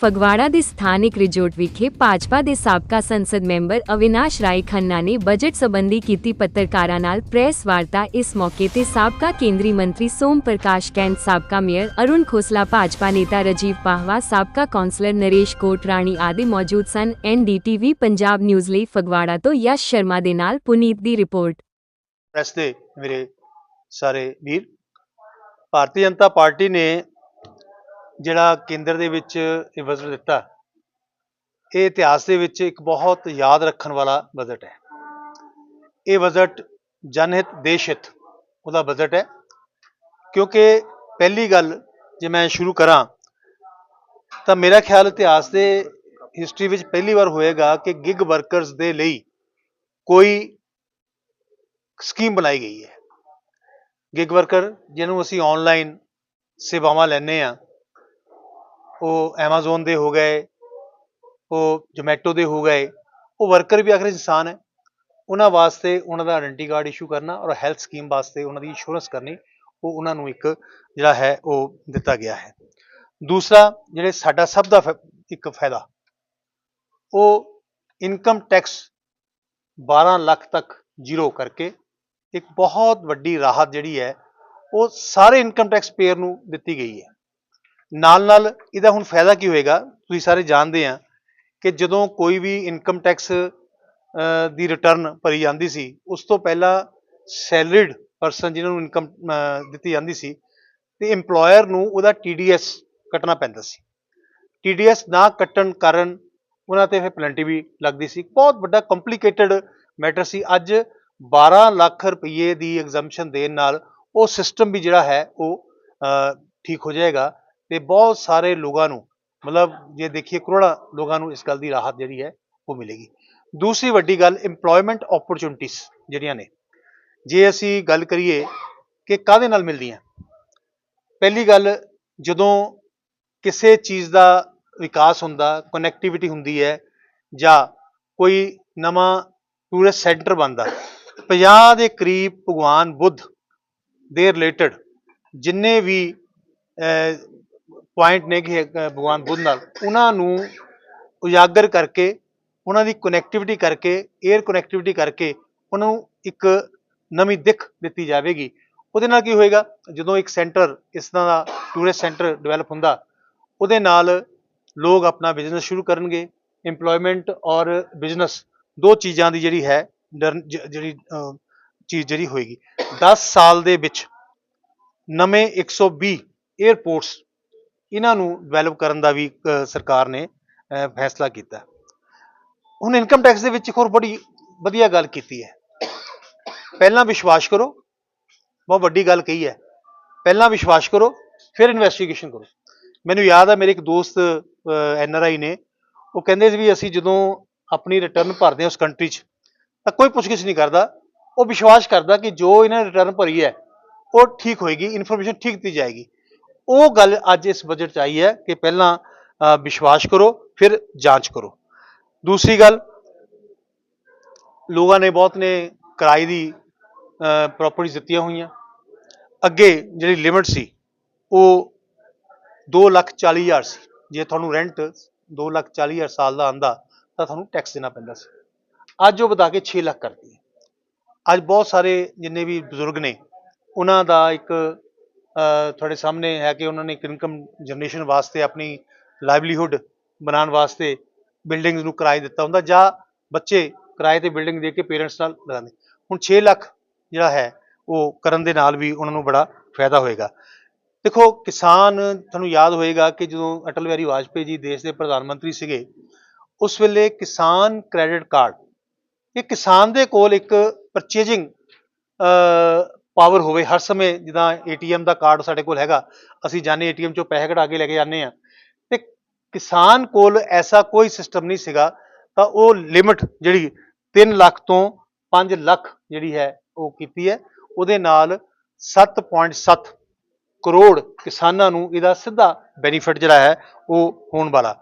ਫਗਵਾੜਾ ਦੇ ਸਥਾਨਕ ਰਿਜੋਰਟ ਵਿਖੇ ਭਾਜਪਾ ਦੇ ਸਾਬਕਾ ਸੰਸਦ ਮੈਂਬਰ ਅਵਿਨਾਸ਼ ਰਾਏ ਖੰਨਾ ਨੇ ਬਜਟ ਸੰਬੰਧੀ ਕੀਤੀ ਪੱਤਰਕਾਰਾਂ ਨਾਲ ਪ੍ਰੈਸ ਵਾਰਤਾ ਇਸ ਮੌਕੇ ਤੇ ਸਾਬਕਾ ਕੇਂਦਰੀ ਮੰਤਰੀ ਸੋਮ ਪ੍ਰਕਾਸ਼ ਕੈਂਟ, ਸਾਬਕਾ ਮੇਅਰ ਅਰੁਣ ਖੋਸਲਾ, ਭਾਜਪਾ ਨੇਤਾ ਰਜੀਵ ਪਾਹਵਾ, ਸਾਬਕਾ ਕੌਂਸਲਰ ਨਰੇਸ਼ ਕੋਟ ਰਾਣੀ ਆਦਿ ਮੌਜੂਦ ਸਨ। ਐਨਡੀਟੀਵੀ ਪੰਜਾਬ ਨਿਊਜ਼ ਲਈ ਫਗਵਾੜਾ ਤੋਂ ਯਸ਼ ਸ਼ਰਮਾ ਦੇ ਨਾਲ ਪੁਨੀਤ ਦੀ ਰਿਪੋਰਟ। ਪ੍ਰੈਸ ਦੇ ਮੇਰੇ ਸਾਰੇ ਵੀਰ, ਭਾਰਤੀ ਜਨਤਾ ਪਾਰਟੀ ਨੇ ਜਿਹੜਾ ਕੇਂਦਰ ਦੇ ਵਿੱਚ ਇਹ ਬਜਟ ਦਿੱਤਾ, ਇਹ ਇਤਿਹਾਸ ਦੇ ਵਿੱਚ ਇੱਕ ਬਹੁਤ ਯਾਦ ਰੱਖਣ ਵਾਲਾ ਬਜਟ ਹੈ। ਇਹ ਬਜਟ ਜਨਹਿਤ ਦੇਸ਼ ਹਿੱਤ ਉਹਦਾ ਬਜਟ ਹੈ। ਕਿਉਂਕਿ ਪਹਿਲੀ ਗੱਲ ਜੇ ਮੈਂ ਸ਼ੁਰੂ ਕਰਾਂ, ਤਾਂ ਮੇਰਾ ਖਿਆਲ ਇਤਿਹਾਸ ਦੇ ਹਿਸਟਰੀ ਵਿੱਚ ਪਹਿਲੀ ਵਾਰ ਹੋਏਗਾ ਕਿ ਗਿਗ ਵਰਕਰਸ ਦੇ ਲਈ ਕੋਈ ਸਕੀਮ ਬਣਾਈ ਗਈ ਹੈ। ਗਿਗ ਵਰਕਰ ਜਿਹਨੂੰ ਅਸੀਂ ਆਨਲਾਈਨ ਸੇਵਾਵਾਂ ਲੈਂਦੇ ਆ ਉਹ Amazon ਦੇ ਹੋ ਗਏ, ਉਹ Zomato ਦੇ ਹੋ ਗਏ, ਉਹ ਵਰਕਰ ਵੀ ਆਖਰ ਇਨਸਾਨ ਹੈ। ਉਹਨਾਂ ਵਾਸਤੇ ਉਹਨਾਂ ਦਾ ਆਇਡੈਂਟੀ ਕਾਰਡ ਇਸ਼ੂ ਕਰਨਾ ਔਰ ਹੈਲਥ ਸਕੀਮ ਵਾਸਤੇ ਉਹਨਾਂ ਦੀ ਇੰਸ਼ੋਰੈਂਸ ਕਰਨੀ, ਉਹ ਉਹਨਾਂ ਨੂੰ ਇੱਕ ਜਿਹੜਾ ਹੈ ਉਹ ਦਿੱਤਾ ਗਿਆ ਹੈ। ਦੂਸਰਾ ਜਿਹੜੇ ਸਾਡਾ ਸਭ ਦਾ ਫ- ਇੱਕ ਫਾਇਦਾ, ਉਹ ਇਨਕਮ ਟੈਕਸ 12 ਲੱਖ ਤੱਕ ਜ਼ੀਰੋ ਕਰਕੇ ਇੱਕ ਬਹੁਤ ਵੱਡੀ ਰਾਹਤ ਜਿਹੜੀ ਹੈ, ਉਹ ਸਾਰੇ ਇਨਕਮ ਟੈਕਸ ਪੇਅਰ ਨੂੰ ਦਿੱਤੀ ਗਈ ਹੈ। ਨਾਲ ਨਾਲ ਇਹਦਾ ਹੁਣ ਫਾਇਦਾ ਕੀ ਹੋਏਗਾ? ਤੁਸੀਂ ਸਾਰੇ ਜਾਣਦੇ ਆ ਕਿ ਜਦੋਂ ਕੋਈ ਵੀ ਇਨਕਮ ਟੈਕਸ ਦੀ ਰਿਟਰਨ ਭਰੀ ਜਾਂਦੀ ਸੀ, ਉਸ ਤੋਂ ਪਹਿਲਾਂ ਸੈਲਰੀਡ ਪਰਸਨ ਜਿਹਨਾਂ ਨੂੰ ਇਨਕਮ ਦਿੱਤੀ ਜਾਂਦੀ ਸੀ, ਤੇ EMPLOYER ਨੂੰ ਉਹਦਾ TDS ਕੱਟਣਾ ਪੈਂਦਾ ਸੀ। TDS ਨਾ ਕੱਟਣ ਕਾਰਨ ਉਹਨਾਂ ਤੇ ਫਿਰ ਪੈਨਲਟੀ ਵੀ ਲੱਗਦੀ ਸੀ। ਬਹੁਤ ਵੱਡਾ ਕੰਪਲਿਕੇਟਡ ਮੈਟਰ ਸੀ। ਅੱਜ 12 ਲੱਖ ਰੁਪਏ ਦੀ ਐਗਜ਼ੈਂਪਸ਼ਨ ਦੇਣ ਨਾਲ ਉਹ ਸਿਸਟਮ ਵੀ ਜਿਹੜਾ ਹੈ ਉਹ ਠੀਕ ਹੋ ਜਾਏਗਾ। ਤੇ ਬਹੁਤ ਸਾਰੇ ਲੋਕਾਂ ਨੂੰ, ਮਤਲਬ ਜੇ ਦੇਖੀਏ ਕਰੋੜਾਂ ਲੋਕਾਂ ਨੂੰ ਇਸ ਗੱਲ ਦੀ ਰਾਹਤ ਜਿਹੜੀ ਹੈ ਉਹ ਮਿਲੇਗੀ। ਦੂਸਰੀ ਵੱਡੀ ਗੱਲ, EMPLOYMENT ਓਪਰਚੁਨਿਟੀਜ਼ ਜਿਹੜੀਆਂ ਨੇ, ਜੇ ਅਸੀਂ ਗੱਲ ਕਰੀਏ ਕਿ ਕਾਹਦੇ ਨਾਲ ਮਿਲਦੀਆਂ? ਪਹਿਲੀ ਗੱਲ, ਜਦੋਂ ਕਿਸੇ ਚੀਜ਼ ਦਾ ਵਿਕਾਸ ਹੁੰਦਾ ਕਨੈਕਟੀਵਿਟੀ ਹੁੰਦੀ ਹੈ, ਜਾਂ ਕੋਈ ਨਵਾਂ ਟੂਰਿਸਟ ਸੈਂਟਰ ਬਣਦਾ 50 ਦੇ ਕਰੀਬ ਭਗਵਾਨ ਬੁੱਧ ਦੇ ਰਿਲੇਟਡ ਜਿੰਨੇ ਵੀ ਪੁਆਇੰਟ ਨੇ ਕਿ ਭਗਵਾਨ ਬੁੱਧ ਨਾਲ। ਉਹਨਾਂ ਨੂੰ ਉਜਾਗਰ ਕਰਕੇ, ਉਹਨਾਂ ਦੀ ਕਨੈਕਟੀਵਿਟੀ ਕਰਕੇ 에ਅਰ ਕਨੈਕਟੀਵਿਟੀ ਕਰਕੇ, ਉਹਨਾਂ ਨੂੰ ਇੱਕ ਨਵੀਂ ਦਿੱਖ ਦਿੱਤੀ ਜਾਵੇਗੀ। ਉਹਦੇ ਨਾਲ ਕੀ ਹੋਏਗਾ? ਜਦੋਂ ਇੱਕ ਸੈਂਟਰ ਇਸ ਤਰ੍ਹਾਂ ਦਾ ਟੂਰਿਸਟ ਸੈਂਟਰ ਡਿਵੈਲਪ ਹੁੰਦਾ, ਉਹਦੇ ਨਾਲ ਲੋਕ ਆਪਣਾ ਬਿਜ਼ਨਸ ਸ਼ੁਰੂ ਕਰਨਗੇ। EMPLOYMENT ਔਰ ਬਿਜ਼ਨਸ ਦੋ ਚੀਜ਼ਾਂ ਦੀ ਜਿਹੜੀ ਹੈ ਡਰ- ਜਿਹੜੀ ਚੀਜ਼ ਜਿਹੜੀ ਹੋਏਗੀ। 10 ਸਾਲ ਦੇ ਵਿੱਚ ਨਵੇਂ 120 에ਅਰਪੋਰਟਸ ਇਹਨਾਂ ਨੂੰ ਡਿਵੈਲਪ ਕਰਨ ਦਾ ਵੀ ਸਰਕਾਰ ਨੇ ਫੈਸਲਾ ਕੀਤਾ। ਹੁਣ ਇਨਕਮ ਟੈਕਸ ਦੇ ਵਿੱਚ ਇੱਕ ਹੋਰ ਬੜੀ ਵਧੀਆ ਗੱਲ ਕੀਤੀ ਹੈ। ਪਹਿਲਾਂ ਵਿਸ਼ਵਾਸ ਕਰੋ, ਬਹੁਤ ਵੱਡੀ ਗੱਲ ਕਹੀ ਹੈ। ਪਹਿਲਾਂ ਵਿਸ਼ਵਾਸ ਕਰੋ, ਫਿਰ ਇਨਵੈਸਟੀਗੇਸ਼ਨ ਕਰੋ। ਮੈਨੂੰ ਯਾਦ ਹੈ ਮੇਰੇ ਇੱਕ ਦੋਸਤ ਐਨ ਆਰ ਆਈ ਨੇ, ਉਹ ਕਹਿੰਦੇ ਸੀ ਵੀ ਅਸੀਂ ਜਦੋਂ ਆਪਣੀ ਰਿਟਰਨ ਭਰਦੇ ਹਾਂ ਉਸ ਕੰਟਰੀ 'ਚ, ਤਾਂ ਕੋਈ ਪੁੱਛਗਿੱਛ ਨਹੀਂ ਕਰਦਾ। ਉਹ ਵਿਸ਼ਵਾਸ ਕਰਦਾ ਕਿ ਜੋ ਇਹਨਾਂ ਨੇ ਰਿਟਰਨ ਭਰੀ ਹੈ, ਉਹ ਠੀਕ ਹੋਏਗੀ ਇਨਫੋਰਮੇਸ਼ਨ ਠੀਕ ਦਿੱਤੀ ਜਾਏਗੀ। ਉਹ ਗੱਲ ਅੱਜ ਇਸ ਬਜਟ 'ਚ ਆਈ ਹੈ ਕਿ ਪਹਿਲਾਂ ਵਿਸ਼ਵਾਸ ਕਰੋ, ਫਿਰ ਜਾਂਚ ਕਰੋ। ਦੂਸਰੀ ਗੱਲ, ਲੋਕਾਂ ਨੇ ਬਹੁਤ ਨੇ ਕਿਰਾਏ ਦੀ ਪ੍ਰਾਪਰਟੀ ਦਿੱਤੀਆਂ ਹੋਈਆਂ। ਅੱਗੇ ਜਿਹੜੀ ਲਿਮਿਟ ਸੀ, ਉਹ 2 ਲੱਖ 40 ਹਜ਼ਾਰ ਸੀ। ਜੇ ਤੁਹਾਨੂੰ ਰੈਂਟ 2 ਲੱਖ 40 ਹਜ਼ਾਰ ਸਾਲ ਦਾ ਆਂਦਾ ਤਾਂ ਤੁਹਾਨੂੰ ਟੈਕਸ ਦੇਣਾ ਪੈਂਦਾ ਸੀ। ਅੱਜ ਉਹ ਵਧਾ ਕੇ 6 ਲੱਖ ਕਰਤੀ ਹੈ। ਅੱਜ ਬਹੁਤ ਸਾਰੇ ਜਿੰਨੇ ਵੀ ਬਜ਼ੁਰਗ ਨੇ, ਉਹਨਾਂ ਦਾ ਇੱਕ ਤੁਹਾਡੇ ਸਾਹਮਣੇ ਹੈ ਕਿ ਉਹਨਾਂ ਨੇ ਇੱਕ ਇਨਕਮ ਜਨਰੇਸ਼ਨ ਵਾਸਤੇ ਆਪਣੀ ਲਾਈਵਲੀਹੁੱਡ ਬਣਾਉਣ ਵਾਸਤੇ ਬਿਲਡਿੰਗਸ ਨੂੰ ਕਿਰਾਏ ਦਿੱਤਾ ਹੁੰਦਾ, ਜਾਂ ਬੱਚੇ ਕਿਰਾਏ ਤੇ ਬਿਲਡਿੰਗ ਦੇ ਕੇ ਪੇਰੈਂਟਸ ਨਾਲ ਲਗਾਉਂਦੇ ਹੁਣ 6 ਲੱਖ ਜਿਹੜਾ ਹੈ, ਉਹ ਕਰਨ ਦੇ ਨਾਲ ਵੀ ਉਹਨਾਂ ਨੂੰ ਬੜਾ ਫਾਇਦਾ ਹੋਏਗਾ। ਦੇਖੋ, ਕਿਸਾਨ, ਤੁਹਾਨੂੰ ਯਾਦ ਹੋਏਗਾ ਕਿ ਜਦੋਂ ਅਟਲ ਬਿਹਾਰੀ ਵਾਜਪੇਈ ਜੀ ਦੇਸ਼ ਦੇ ਪ੍ਰਧਾਨ ਮੰਤਰੀ ਸੀਗੇ, ਉਸ ਵੇਲੇ ਕਿਸਾਨ ਕ੍ਰੈਡਿਟ ਕਾਰਡ ਇਹ ਕਿਸਾਨ ਦੇ ਕੋਲ ਇੱਕ ਪਰਚੇਜਿੰਗ ਪਾਵਰ ਹੋਵੇ, ਹਰ ਸਮੇਂ ਜਿੱਦਾਂ ਏਟੀਐਮ ਦਾ ਕਾਰਡ ਸਾਡੇ ਕੋਲ ਹੈਗਾ, ਅਸੀਂ ਜਾਣੇ ਏਟੀਐਮ ਚੋਂ ਪੈਸੇ ਕਢਾ ਕੇ ਲੈ ਕੇ ਜਾਂਦੇ ਆ। ਤੇ ਕਿਸਾਨ ਕੋਲ ਐਸਾ ਕੋਈ ਸਿਸਟਮ ਨਹੀਂ ਸੀਗਾ, ਤਾਂ ਉਹ ਲਿਮਿਟ ਜਿਹੜੀ 3 ਲੱਖ ਤੋਂ 5 ਲੱਖ ਜਿਹੜੀ ਹੈ, ਉਹ ਕੀਤੀ ਹੈ। ਉਹਦੇ ਨਾਲ 7.7 ਕਰੋੜ ਕਿਸਾਨਾਂ ਨੂੰ ਇਹਦਾ ਸਿੱਧਾ ਬੈਨੀਫਿਟ ਜਿਹੜਾ ਹੈ, ਉਹ ਹੋਣ ਵਾਲਾ।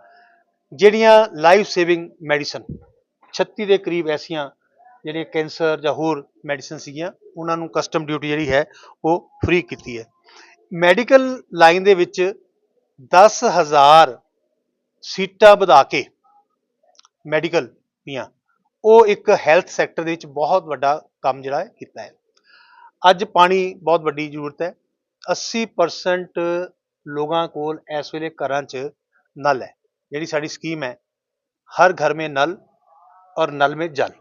ਜਿਹੜੀਆਂ ਲਾਈਫ ਸੇਵਿੰਗ ਮੈਡੀਸਨ 36 ਦੇ ਕਰੀਬ ਐਸੀਆਂ ਜਿਹੜੇ ਕੈਂਸਰ ਜਾਂ ਹੋਰ ਮੈਡੀਸਨ ਸੀਗੀਆਂ, ਉਹਨਾਂ ਨੂੰ ਕਸਟਮ ਡਿਊਟੀ ਜਿਹੜੀ ਹੈ, ਉਹ ਫ੍ਰੀ ਕੀਤੀ ਹੈ। ਮੈਡੀਕਲ ਲਾਈਨ ਦੇ ਵਿੱਚ 10000 ਸੀਟਾਂ ਵਧਾ ਕੇ ਮੈਡੀਕਲ ਦੀਆਂ, ਉਹ ਇੱਕ ਹੈਲਥ ਸੈਕਟਰ ਦੇ ਵਿੱਚ ਬਹੁਤ ਵੱਡਾ ਕੰਮ ਜਿਹੜਾ ਹੈ ਕੀਤਾ ਹੈ। ਅੱਜ ਪਾਣੀ ਬਹੁਤ ਵੱਡੀ ਜ਼ਰੂਰਤ ਹੈ। 80% ਲੋਕਾਂ ਕੋਲ ਇਸ ਵੇਲੇ ਘਰਾਂ 'ਚ ਨਲ ਹੈ। ਜਿਹੜੀ ਸਾਡੀ ਸਕੀਮ ਹੈ, ਹਰ ਘਰ ਮੇ ਨਲ ਔਰ ਨਲ ਮੇ ਜਲ।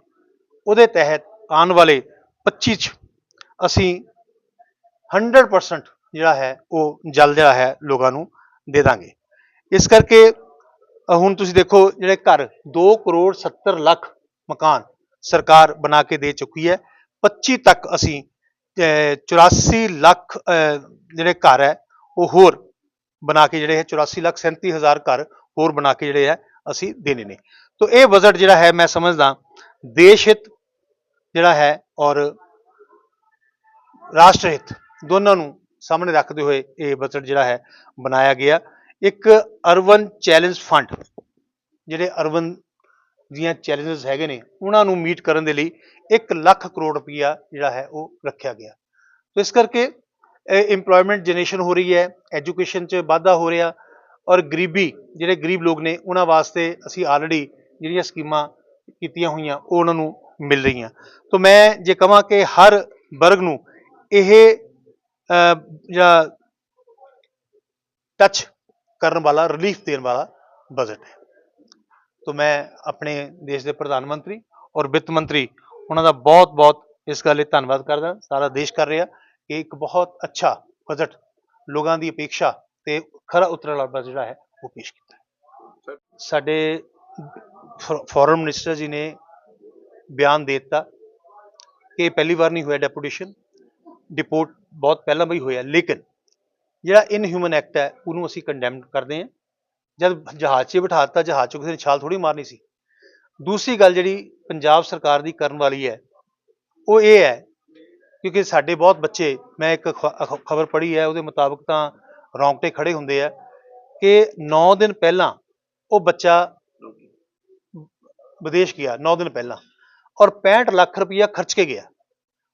ਉਹਦੇ ਤਹਿਤ ਆਉਣ ਵਾਲੇ 25 ਚ ਅਸੀਂ 100% ਜਿਹੜਾ ਹੈ ਉਹ ਜਲ ਜਿਹੜਾ ਹੈ ਲੋਕਾਂ ਨੂੰ ਦੇ ਦਾਂਗੇ। ਇਸ ਕਰਕੇ ਹੁਣ ਤੁਸੀਂ ਦੇਖੋ ਜਿਹੜੇ ਘਰ 2 ਕਰੋੜ 70 ਲੱਖ ਮਕਾਨ ਸਰਕਾਰ ਬਣਾ ਕੇ ਦੇ ਚੁੱਕੀ ਹੈ 25 ਤੱਕ ਅਸੀਂ ਅ, 84 ਲੱਖ ਜਿਹੜੇ ਘਰ ਹੈ ਉਹ ਹੋਰ ਬਣਾ ਕੇ ਜਿਹੜੇ ਹੈ 84 ਲੱਖ 37 ਹਜ਼ਾਰ ਘਰ ਹੋਰ ਬਣਾ ਕੇ ਜਿਹੜੇ ਹੈ ਅਸੀਂ ਦੇਣੇ ਨੇ। ਤੋ ਇਹ ਬਜਟ ਜਿਹੜਾ ਹੈ ਮੈਂ ਸਮਝਦਾ ਦੇਸ਼ ਹਿੱਤ ਜਿਹੜਾ ਹੈ ਔਰ ਰਾਸ਼ਟਰ ਹਿੱਤ ਦੋਨਾਂ ਨੂੰ ਸਾਹਮਣੇ ਰੱਖਦੇ ਹੋਏ ਇਹ ਬਜਟ ਜਿਹੜਾ ਹੈ ਬਣਾਇਆ ਗਿਆ। ਇੱਕ ਅਰਬਨ ਚੈਲੰਜ ਫੰਡ, ਜਿਹੜੇ ਅਰਬਨ ਦੀਆਂ ਚੈਲੰਜਸ ਹੈਗੇ ਨੇ, ਉਹਨਾਂ ਨੂੰ ਮੀਟ ਕਰਨ ਦੇ ਲਈ 1 ਲੱਖ ਕਰੋੜ ਰੁਪਈਆ ਜਿਹੜਾ ਹੈ ਉਹ ਰੱਖਿਆ ਗਿਆ। ਤੋ ਇਸ ਕਰਕੇ ਇੰਪਲੋਇਮੈਂਟ ਜਨਰੇਸ਼ਨ ਹੋ ਰਹੀ ਹੈ ਐਜੂਕੇਸ਼ਨ 'ਚ ਵਾਧਾ ਹੋ ਰਿਹਾ ਔਰ ਗਰੀਬੀ, ਜਿਹੜੇ ਗਰੀਬ ਲੋਕ ਨੇ, ਉਹਨਾਂ ਵਾਸਤੇ ਅਸੀਂ ਆਲਰੇਡੀ ਜਿਹੜੀਆਂ ਸਕੀਮਾਂ ਕੀਤੀਆਂ ਹੋਈਆਂ, ਉਹ ਉਹਨਾਂ ਨੂੰ ਮਿਲ ਰਹੀਆਂ। ਤੋ ਮੈਂ ਜੇ ਕਹਾਂ ਕਿ ਹਰ ਵਰਗ ਨੂੰ ਇਹ ਜਿਹੜਾ ਟੱਚ ਕਰਨ ਵਾਲਾ ਰਿਲੀਫ ਦੇਣ ਵਾਲਾ ਬਜਟ ਹੈ। ਤੋ ਮੈਂ ਆਪਣੇ ਦੇਸ਼ ਦੇ ਪ੍ਰਧਾਨ ਮੰਤਰੀ ਔਰ ਵਿੱਤ ਮੰਤਰੀ ਉਹਨਾਂ ਦਾ ਬਹੁਤ ਬਹੁਤ ਇਸ ਗੱਲ ਲਈ ਧੰਨਵਾਦ ਕਰਦਾ। ਸਾਰਾ ਦੇਸ਼ ਕਰ ਰਿਹਾ ਕਿ ਇੱਕ ਬਹੁਤ ਅੱਛਾ ਬਜਟ ਲੋਕਾਂ ਦੀ ਅਪੇਖਾ ਤੇ ਖਰਾ ਉਤਰਨ ਵਾਲਾ ਬਜਟ ਜਿਹੜਾ ਹੈ ਉਹ ਪੇਸ਼ ਕੀਤਾ ਸਾਡੇ ਫੋਰਨ ਮਿਨਿਸਟਰ ਜੀ ਨੇ ਬਿਆਨ ਦੇ ਦਿੱਤਾ ਕਿ ਪਹਿਲੀ ਵਾਰ ਨਹੀਂ ਹੋਇਆ ਡੈਪੂਟੇਸ਼ਨ ਡਿਪੋਰਟ ਬਹੁਤ ਪਹਿਲਾਂ ਵੀ ਹੋਇਆ, ਲੇਕਿਨ ਜਿਹੜਾ ਇਨਹਿਊਮਨ ਐਕਟ ਹੈ, ਉਹਨੂੰ ਅਸੀਂ ਕੰਡੈਮ ਕਰਦੇ ਹਾਂ। ਜਦ ਜਹਾਜ਼ 'ਚ ਬਿਠਾ ਦਿੱਤਾ, ਜਹਾਜ਼ 'ਚ ਕਿਸੇ ਨੇ ਛਾਲ ਥੋੜੀ ਮਾਰਨੀ ਸੀ। ਦੂਸਰੀ ਗੱਲ ਜਿਹੜੀ ਪੰਜਾਬ ਸਰਕਾਰ ਦੀ ਕਰਨ ਵਾਲੀ ਹੈ, ਉਹ ਇਹ ਹੈ, ਕਿਉਂਕਿ ਸਾਡੇ ਬਹੁਤ ਬੱਚੇ, ਮੈਂ ਇੱਕ ਖਬਰ ਪੜ੍ਹੀ ਹੈ, ਉਹਦੇ ਮੁਤਾਬਕ ਤਾਂ ਰੌਂਗਟੇ ਖੜੇ ਹੁੰਦੇ ਆ ਕਿ 9 ਦਿਨ ਪਹਿਲਾਂ ਉਹ ਬੱਚਾ ਵਿਦੇਸ਼ ਗਿਆ 9 ਦਿਨ ਪਹਿਲਾਂ। ਔਰ 65 ਲੱਖ ਰੁਪਇਆ ਖਰਚ ਕੇ ਗਿਆ।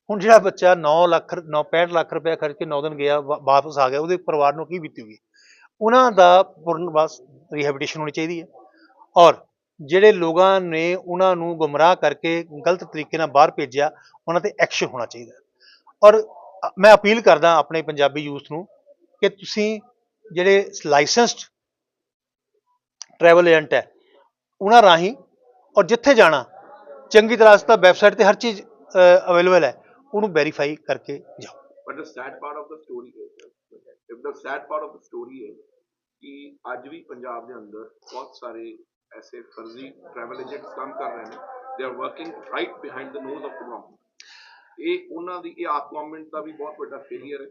ਹੁਣ ਜਿਹੜਾ ਬੱਚਾ 9 ਲੱਖ 9 65 ਲੱਖ ਰੁਪਇਆ ਖਰਚ ਕੇ 9 ਦਿਨ ਗਿਆ, ਵਾ- ਵਾਪਸ ਆ ਗਿਆ, ਉਹਦੇ ਪਰਿਵਾਰ ਨੂੰ ਕੀ ਬੀਤੀ ਹੋਈ ਉਹਨਾਂ ਦਾ ਪੂਰਨ ਬਸ ਰਿਹੈਬਿਲਿਟੇਸ਼ਨ ਹੋਣੀ ਚਾਹੀਦੀ ਹੈ। ਔਰ ਜਿਹੜੇ ਲੋਕਾਂ ਨੇ ਉਹਨਾਂ ਨੂੰ ਗੁੰਮਰਾਹ ਕਰਕੇ ਗਲਤ ਤਰੀਕੇ ਨਾਲ ਬਾਹਰ ਭੇਜਿਆ, ਉਹਨਾਂ ਤੇ ਐਕਸ਼ਨ ਹੋਣਾ ਚਾਹੀਦਾ ਔਰ ਮੈਂ ਅਪੀਲ ਕਰਦਾ ਆਪਣੇ ਪੰਜਾਬੀ ਯੂਥ ਨੂੰ ਕਿ ਤੁਸੀਂ ਜਿਹੜੇ ਲਾਇਸੈਂਸਡ ਟਰੈਵਲ ਏਜੰਟ ਹੈ, ਉਹਨਾਂ ਰਾਹੀਂ ਔਰ ਜਿੱਥੇ ਜਾਣਾ ਚੰਗੀ ਤਰ੍ਹਾਂ ਇਸ ਵੈਬਸਾਈਟ ਤੇ ਹਰ ਚੀਜ਼ ਅਵੇਲੇਬਲ ਹੈ ਉਹਨੂੰ ਵੈਰੀਫਾਈ ਕਰਕੇ ਜਾਓ। But the sad part of the story is, if the sad part of the story ਕਿ ਅੱਜ ਵੀ ਪੰਜਾਬ ਦੇ ਅੰਦਰ ਬਹੁਤ ਸਾਰੇ ਐਸੇ ਫਰਜ਼ੀ ਟਰੈਵਲ ਏਜੰਟਸ ਕੰਮ ਕਰ ਰਹੇ ਨੇ they are working right behind the nose of the government ਇਹ ਉਹਨਾਂ ਦੀ ਇਹ ਆਪ ਗਵਰਨਮੈਂਟ ਦਾ ਵੀ ਬਹੁਤ ਵੱਡਾ ਫੇਲਿਅਰ ਹੈ।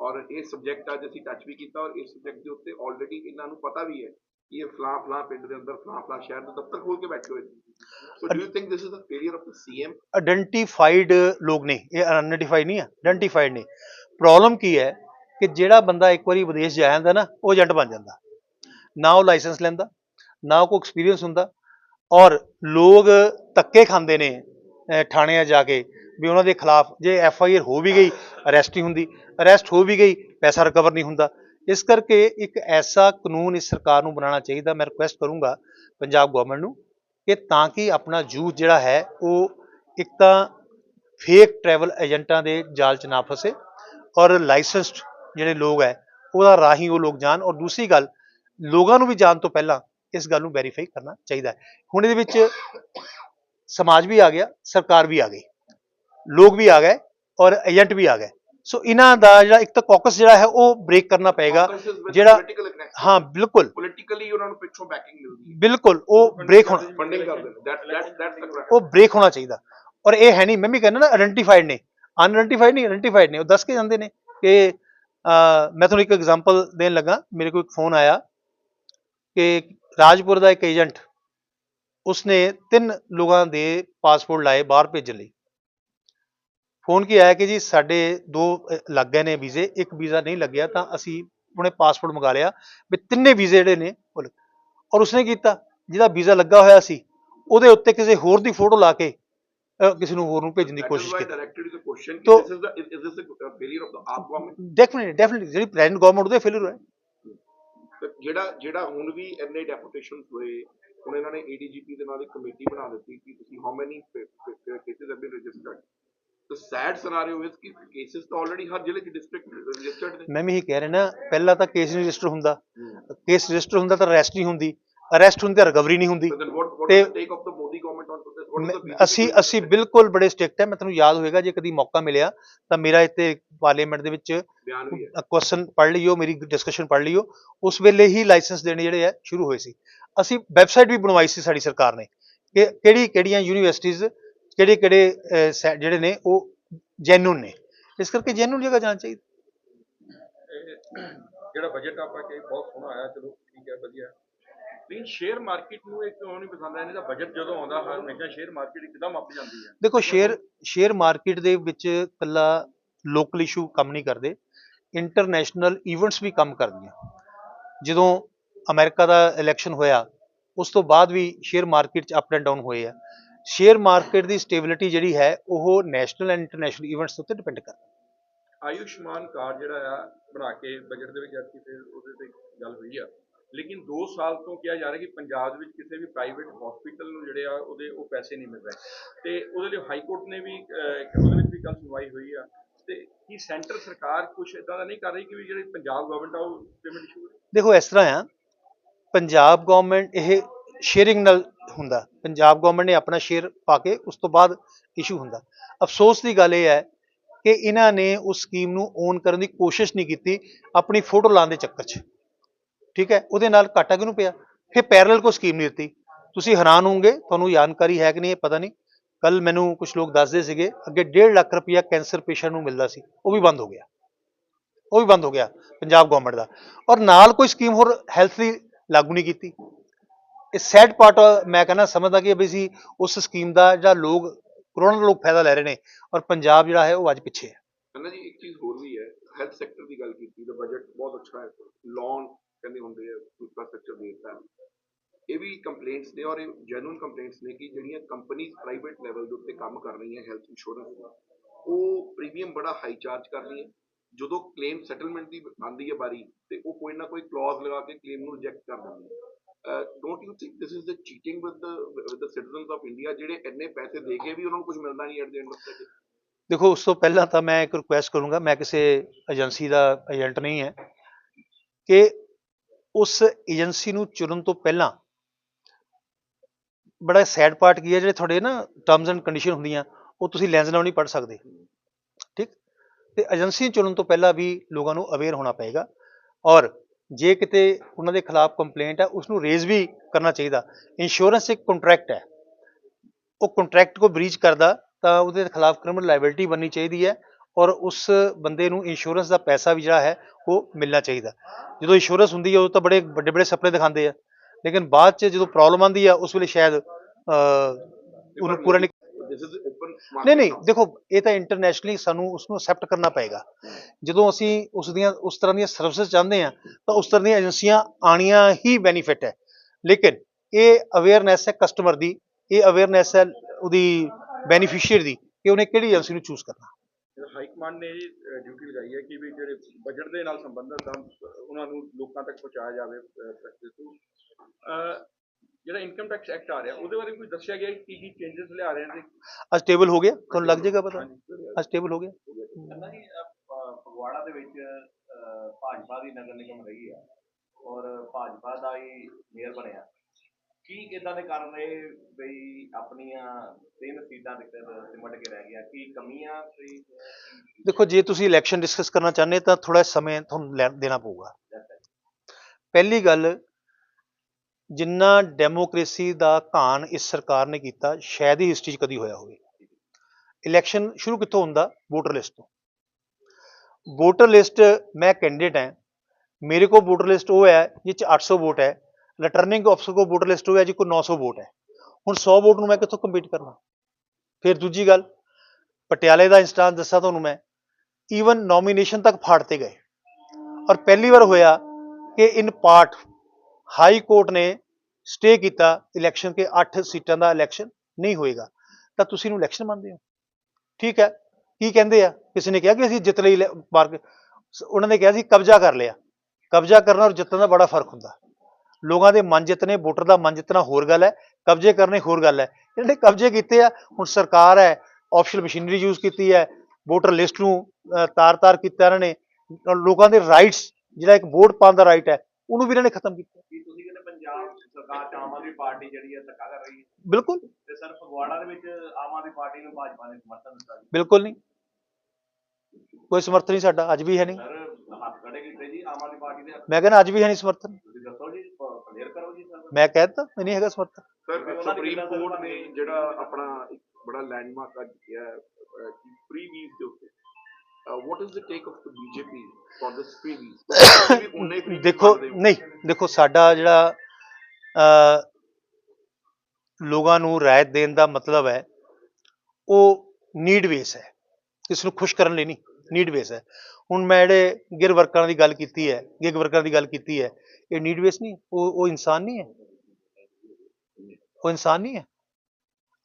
ਔਰ ਇਹ ਸਬਜੈਕਟ ਅੱਜ ਅਸੀਂ ਟੱਚ ਵੀ ਕੀਤਾ ਔਰ ਇਸ ਸਬਜੈਕਟ ਦੇ ਉੱਤੇ ਆਲਰੇਡੀ ਇਹਨਾਂ ਨੂੰ ਪਤਾ ਵੀ ਹੈ ਕਿ ਇਹ ਫਲਾਂ ਫਲਾਂ ਪਿੰਡ ਦੇ ਅੰਦਰ ਫਲਾਂ ਫਲਾਂ ਸ਼ਹਿਰ ਦੇ ਦਫ਼ਤਰ ਖੋਲ ਕੇ ਬੈਠੇ ਹੋਏ ਨੇ। So do you think this is a failure of the CM identified ਲੋਕ ਨੇ, ਇਹ ਅਨਆਇਡੈਂਟੀਫਾਈਡ ਨਹੀਂ ਆ ਆਇਡੈਂਟੀਫਾਈਡ ਨੇ। ਪ੍ਰੋਬਲਮ ਕੀ ਹੈ ਕਿ ਜਿਹੜਾ ਬੰਦਾ ਇੱਕ ਵਾਰੀ ਵਿਦੇਸ਼ ਜਾ ਜਾਂਦਾ ਨਾ, ਉਹ ਏਜੰਟ ਬਣ ਜਾਂਦਾ। ਨਾ ਉਹ ਲਾਇਸੈਂਸ ਲੈਂਦਾ, ਨਾ ਉਹ ਕੋਈ ਐਕਸਪੀਰੀਅੰਸ ਹੁੰਦਾ। ਔਰ ਲੋਕ ਧੱਕੇ ਖਾਂਦੇ ਨੇ, ਅਹ, ਥਾਣਿਆਂ ਜਾ ਕੇ ਵੀ ਉਹਨਾਂ ਦੇ ਖਿਲਾਫ ਜੇ ਐਫ ਆਈ ਆਰ ਹੋ ਵੀ ਗਈ ਅਰੈਸਟ ਨਹੀਂ ਹੁੰਦੀ। ਅਰੈਸਟ ਹੋ ਵੀ ਗਈ, ਪੈਸਾ ਰਿਕਵਰ ਨਹੀਂ ਹੁੰਦਾ। ਇਸ ਕਰਕੇ ਇੱਕ ਐਸਾ ਕਾਨੂੰਨ ਇਸ ਸਰਕਾਰ ਨੂੰ ਬਣਾਉਣਾ ਚਾਹੀਦਾ। ਮੈਂ ਰਿਕੁਐਸਟ ਕਰੂੰਗਾ ਪੰਜਾਬ ਗਵਰਨਮੈਂਟ ਨੂੰ ਕਿ ਤਾਂ ਕਿ ਆਪਣਾ ਯੂਥ ਜਿਹੜਾ ਹੈ ਉਹ ਇੱਕ ਤਾਂ ਫੇਕ ਟਰੈਵਲ ਏਜੰਟਾਂ ਦੇ ਜਾਲ 'ਚ ਨਾ ਫਸੇ ਔਰ ਲਾਇਸੈਂਸਡ ਜਿਹੜੇ ਲੋਕ ਹੈ, ਉਹਦਾ ਰਾਹੀਂ ਉਹ ਲੋਕ ਜਾਣ ਔਰ ਦੂਸਰੀ ਗੱਲ, ਲੋਕਾਂ ਨੂੰ ਵੀ ਜਾਣ ਤੋਂ ਪਹਿਲਾਂ ਇਸ ਗੱਲ ਨੂੰ ਵੈਰੀਫਾਈ ਕਰਨਾ ਚਾਹੀਦਾ ਹੈ। ਹੁਣ ਇਹਦੇ ਵਿੱਚ ਸਮਾਜ ਵੀ ਆ ਗਿਆ, ਸਰਕਾਰ ਵੀ ਆ ਗਈ, ਲੋਕ ਵੀ ਆ ਗਏ ਔਰ ਏਜੰਟ ਵੀ ਆ ਗਏ। ਸੋ ਇਹਨਾਂ ਦਾ ਜਿਹੜਾ ਇੱਕ ਤਾਂ ਕੌਕਸ ਜਿਹੜਾ ਹੈ ਉਹ ਬ੍ਰੇਕ ਕਰਨਾ ਪਏਗਾ। ਜਿਹੜਾ- ਹਾਂ ਬਿਲਕੁਲ। ਪੋਲਿਟਿਕਲੀ ਉਹਨਾਂ ਨੂੰ ਪਿੱਛੋਂ ਬੈਕਿੰਗ ਮਿਲਦੀ ਬਿਲਕੁਲ ਉਹ ਬ੍ਰੇਕ ਹੋਣਾ। ਫੰਡਿੰਗ ਕਰਦੇ ਨੇ that's that's that's the correct ਉਹ ਬ੍ਰੇਕ ਹੋਣਾ ਚਾਹੀਦਾ। ਔਰ ਇਹ ਹੈ ਨਹੀਂ ਮੈਂ ਵੀ ਕਹਿੰਦਾ ਨਾ ਆਇਡੈਂਟੀਫਾਈਡ ਨੇ। ਅਨਆਇਡੈਂਟੀਫਾਈਡ ਨਹੀਂ ਆਇਡੈਂਟੀਫਾਈਡ ਨੇ। ਉਹ ਦੱਸ ਕੇ ਜਾਂਦੇ ਨੇ ਕਿ ਮੈਂ ਤੁਹਾਨੂੰ ਇੱਕ ਐਗਜ਼ਾਮਪਲ ਦੇਣ ਲੱਗਾ। ਮੇਰੇ ਕੋਲ ਇੱਕ ਫੋਨ ਆਇਆ ਕਿ ਰਾਜਪੁਰ ਦਾ ਇੱਕ ਏਜੰਟ ਉਸਨੇ ਤਿੰਨ ਲੋਕਾਂ ਦੇ ਪਾਸਪੋਰਟ ਲਾਏ ਬਾਹਰ ਭੇਜਣ ਲਈ। ਫੋਨ ਕੀ ਆਇਆ ਕਿ ਜੀ ਸਾਡੇ ਦੋ ਲੱਗ ਗਏ ਨੇ ਵੀਜ਼ੇ ਇੱਕ ਵੀਜ਼ਾ ਨਹੀਂ ਲੱਗਿਆ ਤਾਂ ਅਸੀਂ ਉਹਨੇ ਪਾਸਪੋਰਟ ਮੰਗਾ ਲਿਆ ਵੀ ਤਿੰਨੇ ਵੀਜ਼ੇ ਜਿਹੜੇ ਨੇ ਔਰ ਉਸਨੇ ਕੀਤਾ ਜਿਹਦਾ ਵੀਜ਼ਾ ਲੱਗਾ ਹੋਇਆ ਸੀ ਉਹਦੇ ਉੱਤੇ ਕਿਸੇ ਹੋਰ ਦੀ ਫੋਟੋ ਲਾ ਕੇ ਕਿਸੇ ਨੂੰ ਹੋਰ ਨੂੰ ਭੇਜਣ ਦੀ ਕੋਸ਼ਿਸ਼ ਕੀਤੀ। ਤੋ- ਡੈਫੀਨਿਟਲੀ ਡੈਫੀਨਿਟਲੀ ਜਿਹੜੀ ਪ੍ਰੈਜ਼ੈਂਟ ਗਵਰਨਮੈਂਟ ਉਹਦੇ ਫੇਲਿਅਰ ਹੈ ਜਿਹੜਾ ਜਿਹੜਾ ਹੁਣ ਵੀ ਇੰਨੇ ਡੈਪੂਟੇਸ਼ਨਸ ਹੋਏ ਹੁਣ ਇਹਨਾਂ ਨੇ ਏਡੀਜੀਪੀ ਦੇ ਨਾਲ ਇੱਕ ਕਮੇਟੀ ਬਣਾ ਦਿੱਤੀ ਕਿ ਤੁਸੀਂ how many cases have been registered the sad scenario is ਕਿ ਕੇਸਿਸ ਤਾਂ ਆਲਰੇਡੀ ਹਰ ਜ਼ਿਲ੍ਹੇ 'ਚ ਡਿਸਟ੍ਰਿਕਟ ਰਜਿਸਟਰਡ ਨੇ ਮੈਂ ਵੀ ਇਹੀ ਕਹਿ ਰਿਹਾ ਨਾ ਪਹਿਲਾਂ ਤਾਂ ਕੇਸ ਨਹੀਂ ਰਜਿਸਟਰ ਹੁੰਦਾ ਕੇਸ ਰਜਿਸਟਰ ਹੁੰਦਾ ਤਾਂ ਅਰੈਸਟ ਨਹੀਂ ਹੁੰਦੀ ਅਰੈਸਟ ਹੁੰਦੀ ਤਾਂ ਰਿਕਵਰੀ ਨਹੀਂ ਹੁੰਦੀ ਤੇ- ਅਸੀਂ? ਅਸੀਂ ਬਿਲਕੁਲ ਬੜੇ ਸਟ੍ਰਿਕਟ ਹੈ ਮੈਂ ਤੁਹਾਨੂੰ ਯਾਦ ਹੋਵੇਗਾ ਜੇ ਕਦੀ ਮੌਕਾ ਮਿਲਿਆ ਤਾਂ ਮੇਰਾ ਇੱਥੇ ਪਾਰਲੀਮੈਂਟ ਦੇ ਵਿੱਚ ਕੁਐਸਚਨ ਪੜ੍ਹ ਲਿਓ ਮੇਰੀ ਡਿਸਕਸ਼ਨ ਪੜ੍ਹ ਲਿਓ ਉਸ ਵੇਲੇ ਹੀ ਲਾਇਸੈਂਸ ਦੇਣੇ ਜਿਹੜੇ ਆ ਸ਼ੁਰੂ ਹੋਏ ਸੀ ਅਸੀਂ ਵੈਬਸਾਈਟ ਵੀ ਬਣਵਾਈ ਸੀ ਸਾਡੀ ਸਰਕਾਰ ਨੇ ਕਿ ਕਿਹੜੀ ਕਿਹੜੀਆਂ ਯੂਨੀਵਰਸਿਟੀਜ਼ ਕਿਹੜੇ ਕਿਹੜੇ ਜਿਹੜੇ ਨੇ ਉਹ ਜੈਨੂਨ ਨੇ। ਇਸ ਕਰਕੇ ਜੈਨੂਨ ਜਗ੍ਹਾ ਜਾਣਾ ਚਾਹੀਦਾ। ਜਿਹੜਾ ਬਜਟ ਆਪਾਂ ਕਹੇ ਬਹੁਤ ਸੋਹਣਾ ਆਇਆ ਚਲੋ ਠੀਕ ਹੈ ਵਧੀਆ। ਲੇਕਿਨ ਸ਼ੇਅਰ ਮਾਰਕੀਟ ਨੂੰ ਇੱਕ ਕਿਉਂ ਨਹੀਂ ਪਸੰਦ ਆਇਆ ਤਾਂ ਬਜਟ ਜਦੋਂ ਆਉਂਦਾ ਹੈ ਹਮੇਸ਼ਾ ਸ਼ੇਅਰ ਮਾਰਕੀਟ ਇੱਕਦਮ ਅੱਪ ਜਾਂਦੀ ਹੈ। ਦੇਖੋ ਸ਼ੇਅਰ ਸ਼ੇਅਰ ਮਾਰਕੀਟ ਦੇ ਵਿੱਚ ਕੱਲਾ ਲੋਕਲ ਇਸ਼ੂ ਕੰਮ ਨਹੀਂ ਕਰਦੇ। ਇੰਟਰਨੈਸ਼ਨਲ ਇਵੈਂਟਸ ਵੀ ਕੰਮ ਕਰਦੀਆਂ। ਜਦੋਂ ਅਮਰੀਕਾ ਦਾ ਇਲੈਕਸ਼ਨ ਹੋਇਆ ਉਸ ਤੋਂ ਬਾਅਦ ਵੀ ਸ਼ੇਅਰ ਮਾਰਕੀਟ 'ਚ ਅਪ ਐਂਡ ਡਾਊਨ ਹੋਏ ਆ। ਸ਼ੇਅਰ ਮਾਰਕੀਟ ਦੀ ਸਟੇਬਿਲਿਟੀ ਜਿਹੜੀ ਹੈ ਉਹ ਨੈਸ਼ਨਲ ਐਂਡ ਇੰਟਰਨੈਸ਼ਨਲ ਇਵੈਂਟਸ ਉੱਤੇ ਡਿਪੈਂਡ ਕਰਦੀ ਆਯੁਸ਼ਮਾਨ ਕਾਰਡ ਜਿਹੜਾ ਆ ਬਣਾ ਕੇ ਬਜਟ ਦੇ ਵਿੱਚ ਅੱਜ ਫਿਰ ਉਹਦੇ ਤੇ ਗੱਲ ਹੋਈ ਆ। ਲੇਕਿਨ 2 ਸਾਲ ਤੋਂ ਕਿਹਾ ਜਾ ਰਿਹਾ ਕਿ ਪੰਜਾਬ ਦੇ ਵਿੱਚ ਕਿਸੇ ਵੀ ਪ੍ਰਾਈਵੇਟ ਹਸਪੀਟਲ ਨੂੰ ਜਿਹੜੇ ਆ ਉਹਦੇ ਉਹ ਪੈਸੇ ਨਹੀਂ ਮਿਲ ਰਹੇ। ਤੇ ਉਹਦੇ ਲਈ ਹਾਈ ਕੋਰਟ ਨੇ ਵੀ ਉਹਦੇ ਵਿੱਚ ਵੀ ਕੱਲ ਸੁਣਵਾਈ ਹੋਈ ਆ। ਤੇ ਕੀ ਸੈਂਟਰ ਸਰਕਾਰ ਕੁਝ ਇਦਾਂ ਦਾ ਨਹੀਂ ਕਰ ਰਹੀ ਕਿ ਵੀ ਜਿਹੜੀ ਪੰਜਾਬ ਗਵਰਨਮੈਂਟ ਆ ਉਹ ਪੇਮੈਂਟ ਇਸ਼ੂ ਦੇਖੋ ਇਸ ਤਰ੍ਹਾਂ ਆ ਪੰਜਾਬ ਗਵਰਨਮੈਂਟ ਇਹ ਸ਼ੇਅਰਿੰਗ ਨਾਲ ਹੁੰਦਾ। ਪੰਜਾਬ ਗਵਰਨਮੈਂਟ ਨੇ ਆਪਣਾ ਸ਼ੇਅਰ ਪਾ ਕੇ ਉਸ ਤੋਂ ਬਾਅਦ ਇਸ਼ੂ ਹੁੰਦਾ। ਅਫਸੋਸ ਦੀ ਗੱਲ ਇਹ ਹੈ ਕਿ ਇਹਨਾਂ ਨੇ ਉਸ ਸਕੀਮ ਨੂੰ ਓਨ ਕਰਨ ਦੀ ਕੋਸ਼ਿਸ਼ ਨਹੀਂ ਕੀਤੀ ਆਪਣੀ ਫੋਟੋ ਲਾਉਣ ਦੇ ਚੱਕਰ 'ਚ। ਠੀਕ ਹੈ? ਉਹਦੇ ਨਾਲ ਘਾਟਾ ਕਿਹਨੂੰ ਪਿਆ? ਫਿਰ ਪੈਰਲਲ ਕੋਈ ਸਕੀਮ ਨਹੀਂ ਦਿੱਤੀ। ਤੁਸੀਂ ਹੈਰਾਨ ਹੋਵੋਗੇ, ਤੁਹਾਨੂੰ ਜਾਣਕਾਰੀ ਹੈ ਕਿ ਨਹੀਂ ਇਹ ਪਤਾ ਨਹੀਂ। ਕੱਲ ਮੈਨੂੰ ਕੁਝ ਲੋਕ ਦੱਸਦੇ ਸੀਗੇ, ਅੱਗੇ 1.5 ਲੱਖ ਰੁਪਇਆ ਕੈਂਸਰ ਪੇਸ਼ੈਂਟ ਨੂੰ ਮਿਲਦਾ ਸੀ। ਉਹ ਵੀ ਬੰਦ ਹੋ ਗਿਆ। ਉਹ ਵੀ ਬੰਦ ਹੋ ਗਿਆ ਪੰਜਾਬ ਗਵਰਨਮੈਂਟ ਦਾ। ਔਰ ਨਾਲ ਕੋਈ ਸਕੀਮ ਹੋਰ ਹੈਲਥ ਦੀ ਲਾਗੂ ਨਹੀਂ ਕੀਤੀ। ਇਹ ਸੈਡ ਪਾਰਟ ਮੈਂ ਕਹਿੰਦਾ ਸਮਝਦਾ ਕਿ ਵੀ ਅਸੀਂ ਉਸ ਸਕੀਮ ਦਾ ਜਿਹੜਾ ਲੋਕ, ਕਰੋੜਾਂ ਲੋਕ ਫਾਇਦਾ ਲੈ ਰਹੇ ਨੇ ਔਰ ਪੰਜਾਬ ਜਿਹੜਾ ਹੈ ਉਹ ਅੱਜ ਪਿੱਛੇ ਹੈ। ਕਹਿੰਦਾ ਜੀ, ਇੱਕ ਚੀਜ਼ ਹੋਰ ਵੀ ਹੈ ਹੈਲਥ ਸੈਕਟਰ ਦੀ ਗੱਲ ਕੀਤੀ ਤਾਂ ਬਜਟ ਬਹੁਤ ਅੱਛਾ ਹੈ ਲੋਨ ਕਹਿੰਦੇ ਹੁੰਦੇ ਆ ਇਨਫਰਾਸਟ੍ਰਕਚਰ ਦੇ ਇਹ ਵੀ ਕੰਪਲੇਂਟਸ ਨੇ ਔਰ ਇਹ ਜੈਨੂਇਨ ਕੰਪਲੇਂਟਸ ਨੇ ਕਿ ਜਿਹੜੀਆਂ ਕੰਪਨੀਆਂ ਪ੍ਰਾਈਵੇਟ ਲੈਵਲ ਦੇ ਉੱਤੇ ਕੰਮ ਕਰ ਰਹੀਆਂ ਹੈਲਥ ਇੰਸ਼ੋਰੈਂਸ ਦਾ, ਉਹ ਪ੍ਰੀਮੀਅਮ ਬੜਾ ਹਾਈ ਚਾਰਜ ਕਰ ਰਹੀਆਂ। ਜਦੋਂ ਕਲੇਮ ਸੈਟਲਮੈਂਟ ਦੀ ਆਉਂਦੀ ਹੈ ਬਾਰੀ, ਤੇ ਉਹ ਕੋਈ ਨਾ ਕੋਈ ਕਲੌਜ਼ ਲਗਾ ਕੇ ਕਲੇਮ ਨੂੰ ਰਿਜੈਕਟ ਕਰ ਦਿੰਦੀ ਹੈ don't you think this is the cheating with the with the citizens of India ਜਿਹੜੇ ਇੰਨੇ ਪੈਸੇ ਦੇ ਕੇ ਵੀ ਉਹਨਾਂ ਨੂੰ ਕੁਝ ਮਿਲਦਾ ਨਹੀਂ at the end of the day ਦੇਖੋ, ਉਸ ਤੋਂ ਪਹਿਲਾਂ ਤਾਂ ਮੈਂ ਇੱਕ ਰਿਕੁਐਸਟ ਕਰੂੰਗਾ, ਮੈਂ ਕਿਸੇ ਏਜੰਸੀ ਦਾ ਏਜੰਟ ਨਹੀਂ ਹੈ, ਕਿ ਉਸ ਏਜੰਸੀ ਨੂੰ ਚੁਣਨ ਤੋਂ ਪਹਿਲਾਂ ਬੜਾ ਸੈਡ ਪਾਰਟ ਕੀ ਹੈ, ਜਿਹੜੇ ਤੁਹਾਡੇ ਨਾ ਟਰਮਸ ਐਂਡ ਕੰਡੀਸ਼ਨ ਹੁੰਦੀਆਂ, ਉਹ ਤੁਸੀਂ ਲੈਂਸ ਨਾਲ ਨਹੀਂ ਪੜ੍ਹ ਸਕਦੇ। ਠੀਕ? ਤੇ ਏਜੰਸੀ ਚੁਣਨ ਤੋਂ ਪਹਿਲਾਂ ਵੀ ਲੋਕਾਂ ਨੂੰ ਅਵੇਅਰ ਹੋਣਾ ਪਏਗਾ, ਔਰ ਜੇ ਕਿਤੇ ਉਹਨਾਂ ਦੇ ਖਿਲਾਫ ਕੰਪਲੇਂਟ ਹੈ ਉਸ ਨੂੰ ਰੇਜ਼ ਵੀ ਕਰਨਾ ਚਾਹੀਦਾ। ਇੰਸ਼ੋਰੈਂਸ ਇੱਕ ਕੰਟਰੈਕਟ ਹੈ। ਉਹ ਕੰਟਰੈਕਟ ਕੋ ਬ੍ਰੀਚ ਕਰਦਾ, ਤਾਂ ਉਹਦੇ ਖਿਲਾਫ ਕ੍ਰਿਮੀਨਲ ਲਾਇਬਿਲਿਟੀ ਬਣਨੀ ਚਾਹੀਦੀ ਹੈ ਔਰ ਉਸ ਬੰਦੇ ਨੂੰ ਇੰਸ਼ੋਰੈਂਸ ਦਾ ਪੈਸਾ ਵੀ ਜਿਹੜਾ ਹੈ, ਉਹ ਮਿਲਣਾ ਚਾਹੀਦਾ। ਜਦੋਂ ਇੰਸ਼ੋਰੈਂਸ ਹੁੰਦੀ ਹੈ ਉਦੋਂ ਤਾਂ ਬੜੇ ਵੱਡੇ ਵੱਡੇ ਸੁਪਨੇ ਦਿਖਾਉਂਦੇ ਆ। ਲੇਕਿਨ ਬਾਅਦ ਚ ਜਦੋਂ ਪ੍ਰੋਬਲਮ ਆਉਂਦੀ ਆ, ਉਸ ਵੇਲੇ ਸ਼ਾਇਦ ਉਹਨੂੰ ਪੂਰਾ ਨਹੀਂ ਦਿਸ ਇਜ਼ ਓਪਨ ਨਹੀਂ ਨਹੀਂ ਦੇਖੋ ਇਹ ਤਾਂ ਇੰਟਰਨੈਸ਼ਨਲੀ ਸਾਨੂੰ ਉਸ ਨੂੰ ਅਸੈਪਟ ਕਰਨਾ ਪਏਗਾ। ਜਦੋਂ ਅਸੀਂ ਉਸ ਦੀਆਂ ਉਸ ਤਰ੍ਹਾਂ ਦੀਆਂ ਸਰਵਿਸਿਜ਼ ਚਾਹੁੰਦੇ ਆ ਤਾਂ ਉਸ ਤਰ੍ਹਾਂ ਦੀਆਂ ਏਜੰਸੀਆਂ ਆਣੀਆਂ ਹੀ ਬੈਨੀਫਿਟ ਹੈ। ਲੇਕਿਨ ਇਹ ਅਵੇਅਰਨੈਸ ਹੈ ਕਸਟਮਰ ਦੀ ਇਹ ਅਵੇਅਰਨੈਸ ਹੈ ਉਹਦੀ ਬੈਨੀਫੀਸ਼ੀਅਰ ਦੀ ਕਿ ਉਹਨੇ ਕਿਹੜੀ ਏਜੰਸੀ ਨੂੰ ਚੂਜ਼ ਕਰਨਾ। ਹਾਈ ਕਮਾਂਡ ਨੇ ਡਿਊਟੀ ਲਗਾਈ ਹੈ ਕਿ ਵੀ ਜਿਹੜੇ ਬਜਟ ਦੇ ਨਾਲ ਸੰਬੰਧਿਤ ਹਨ ਉਹਨਾਂ ਨੂੰ ਲੋਕਾਂ ਤੱਕ ਪਹੁੰਚਾਇਆ ਜਾਵੇ ਪ੍ਰੈਕਟਿਸ ਨੂੰ। ਅਹ, ਜਿਹੜਾ ਇਨਕਮ ਟੈਕਸ ਐਕਟ ਆ ਰਿਹਾ ਉਹਦੇ ਬਾਰੇ ਕੋਈ ਦੱਸਿਆ ਗਿਆ ਕਿ ਕੀ ਚੇਂਜਸ ਲਿਆ ਰਹੇ ਨੇ? ਅੱਜ ਟੇਬਲ ਹੋ ਗਿਆ ਤੁਹਾਨੂੰ ਲੱਗ ਜਾਏਗਾ ਪਤਾ। ਅੱਜ ਟੇਬਲ ਹੋ ਗਿਆ। ਕਹਿੰਦਾ ਜੀ ਫਗਵਾੜਾ ਦੇ ਵਿੱਚ ਭਾਜਪਾ ਦੀ ਨਗਰ ਨਿਗਮ ਰਹੀ ਆ ਔਰ ਭਾਜਪਾ ਦਾ ਹੀ ਮੇਅਰ ਬਣਿਆ। ਕੀ ਇਦਾਂ ਦੇ ਕਾਰਨ ਇਹ ਬਈ ਆਪਣੀਆਂ ਤਿੰਨ ਸੀਟਾਂ ਤੱਕ ਸਿਮਟ ਕੇ ਰਹਿ ਗਿਆ? ਕੀ ਕਮੀਆਂ ਸੀ ਦੇਖੋ ਜੇ ਤੁਸੀਂ ਇਲੈਕਸ਼ਨ ਡਿਸਕਸ ਕਰਨਾ ਚਾਹੁੰਦੇ ਤਾਂ ਥੋੜਾ ਸਮੇਂ ਤੁਹਾਨੂੰ ਲੈ- ਦੇਣਾ ਪਊਗਾ। ਪਹਿਲੀ ਗੱਲ ਜਿੰਨਾ ਡੈਮੋਕ੍ਰੇਸੀ ਦਾ ਘਾਣ ਇਸ ਸਰਕਾਰ ਨੇ ਕੀਤਾ, ਸ਼ਾਇਦ ਹੀ ਹਿਸਟਰੀ 'ਚ ਕਦੀ ਹੋਇਆ ਹੋਵੇ। ਇਲੈਕਸ਼ਨ ਸ਼ੁਰੂ ਕਿੱਥੋਂ ਹੁੰਦਾ? ਵੋਟਰ ਲਿਸਟ ਤੋਂ। ਵੋਟਰ ਲਿਸਟ ਮੈਂ ਕੈਂਡੀਡੇਟ ਹਾਂ। ਮੇਰੇ ਕੋਲ ਵੋਟਰ ਲਿਸਟ ਉਹ ਹੈ ਜਿਸ 'ਚ 800 ਵੋਟ ਹੈ। ਰਿਟਰਨਿੰਗ ਅਫਸਰ ਕੋਲ ਵੋਟਰ ਲਿਸਟ ਉਹ ਹੈ ਜਿਸ ਕੋਲ 900 ਵੋਟ ਹੈ। ਹੁਣ 100 ਵੋਟ ਨੂੰ ਮੈਂ ਕਿੱਥੋਂ ਕੰਪੀਟ ਕਰਨਾ ਫਿਰ ਦੂਜੀ ਗੱਲ, ਪਟਿਆਲੇ ਦਾ ਇੰਸਟਾਂਸ ਦੱਸਾਂ ਤੁਹਾਨੂੰ ਮੈਂ। ਈਵਨ ਨੋਮੀਨੇਸ਼ਨ ਤੱਕ ਫਾੜਤੇ ਗਏ। ਔਰ ਪਹਿਲੀ ਵਾਰ ਹੋਇਆ ਕਿ ਇਨ ਪਾਰਟ ਹਾਈ ਕੋਰਟ ਨੇ ਸਟੇ ਕੀਤਾ ਇਲੈਕਸ਼ਨ ਕੇ 8 ਸੀਟਾਂ ਦਾ ਇਲੈਕਸ਼ਨ ਨਹੀਂ ਹੋਏਗਾ। ਤਾਂ ਤੁਸੀਂ ਇਹਨੂੰ ਇਲੈਕਸ਼ਨ ਮੰਨਦੇ ਹੋ? ਠੀਕ ਹੈ। ਕੀ ਕਹਿੰਦੇ ਆ? ਕਿਸੇ ਨੇ ਕਿਹਾ ਕਿ ਅਸੀਂ ਜਿੱਤ ਲਈ ਇਲੈ- ਮਾਰ ਕੇ ਉਹਨਾਂ ਨੇ ਕਿਹਾ ਸੀ ਕਬਜ਼ਾ ਕਰ ਲਿਆ। ਕਬਜ਼ਾ ਕਰਨਾ ਔਰ ਜਿੱਤਣ ਦਾ ਬੜਾ ਫ਼ਰਕ ਹੁੰਦਾ। ਲੋਕਾਂ ਦੇ ਮਨ ਜਿੱਤਨੇ ਵੋਟਰ ਦਾ ਮਨ ਜਿੱਤਣਾ ਹੋਰ ਗੱਲ ਹੈ। ਕਬਜ਼ੇ ਕਰਨੇ ਹੋਰ ਗੱਲ ਹੈ। ਇਹਨਾਂ ਨੇ ਕਬਜ਼ੇ ਕੀਤੇ ਆ, ਹੁਣ ਸਰਕਾਰ ਹੈ ਆਫੀਸ਼ੀਅਲ ਮਸ਼ੀਨਰੀ ਯੂਜ਼ ਕੀਤੀ ਹੈ, ਵੋਟਰ ਲਿਸਟ ਨੂੰ ਤਾਰ-ਤਾਰ ਕੀਤਾ ਇਹਨਾਂ ਨੇ। ਲੋਕਾਂ ਦੇ ਰਾਈਟਸ ਜਿਹੜਾ ਇੱਕ ਵੋਟ ਪਾਉਣ ਦਾ ਰਾਈਟ ਹੈ ਉਹਨੂੰ ਵੀ ਇਹਨਾਂ ਨੇ ਖਤਮ ਕੀਤਾ। ਕੀ ਤੁਸੀਂ ਕਹਿੰਦੇ ਪੰਜਾਬ ਸਰਕਾਰ ਚ ਆਮ ਆਦਮੀ ਪਾਰਟੀ ਜਿਹੜੀ ਹੈ ਧੱਕਾ ਕਰ ਰਹੀ ਹੈ? ਬਿਲਕੁਲ। ਤੇ ਸਰ ਫਗਵਾੜਾ ਦੇ ਵਿੱਚ ਆਮ ਆਦਮੀ ਪਾਰਟੀ ਨੂੰ ਭਾਜਪਾ ਨੇ ਸਮਰਥਨ ਦਿੱਤਾ ਜੀ? ਬਿਲਕੁਲ ਨਹੀਂ। ਕੋਈ ਸਮਰਥਨ ਨਹੀਂ ਸਾਡਾ ਅੱਜ ਵੀ ਹੈ ਨਹੀਂ। ਸਰ ਹੱਥ ਖੜੇ ਕੀਤੇ ਜੀ ਆਮ ਆਦਮੀ ਪਾਰਟੀ ਦੇ। ਮੈਂ ਕਹਿੰਦਾ ਅੱਜ ਵੀ ਹੈ ਨਹੀਂ ਸਮਰਥਨ। ਤੁਸੀਂ ਦੱਸੋ ਜੀ ਕਲੀਅਰ ਕਰੋ ਜੀ ਸਰ। ਮੈਂ ਕਹਿਤਾ ਨਹੀਂ ਹੈਗਾ ਸਮਰਥਨ। ਸਰ ਸੁਪਰੀਮ ਕਿਹਾ ਕੋਰਟ ਨੇ ਜਿਹੜਾ ਆਪਣਾ ਇੱਕ ਬੜਾ ਲੈਂਡਮਾਰਕ ਅੱਜ ਕਿਹਾ ਹੈ ਵੀਜ਼ ਦੇ ਉੱਤੇ। ਵੀਜ਼ ਦੇਖੋ ਨਹੀਂ ਦੇਖੋ ਸਾਡਾ ਜਿਹੜਾ ਲੋਕਾਂ ਨੂੰ ਰਾਇਤ ਦੇਣ ਦਾ ਮਤਲਬ ਹੈ ਉਹ ਨੀਡ ਬੇਸ ਹੈ। ਕਿਸ ਨੂੰ ਖੁਸ਼ ਕਰਨ ਲਈ ਨਹੀਂ ਨੀਡ ਬੇਸ ਹੈ। ਹੁਣ ਮੈਂ ਜਿਹੜੇ ਗਿਰ ਵਰਕਰਾਂ ਦੀ ਗੱਲ ਕੀਤੀ ਹੈ ਗਿਗ ਵਰਕਰਾਂ ਦੀ ਗੱਲ ਕੀਤੀ ਹੈ ਇਹ ਨੀਡ ਬੇਸ ਨਹੀਂ ਉਹ ਉਹ ਇਨਸਾਨ ਨਹੀਂ ਹੈ। ਉਹ ਇਨਸਾਨ ਨਹੀਂ ਹੈ।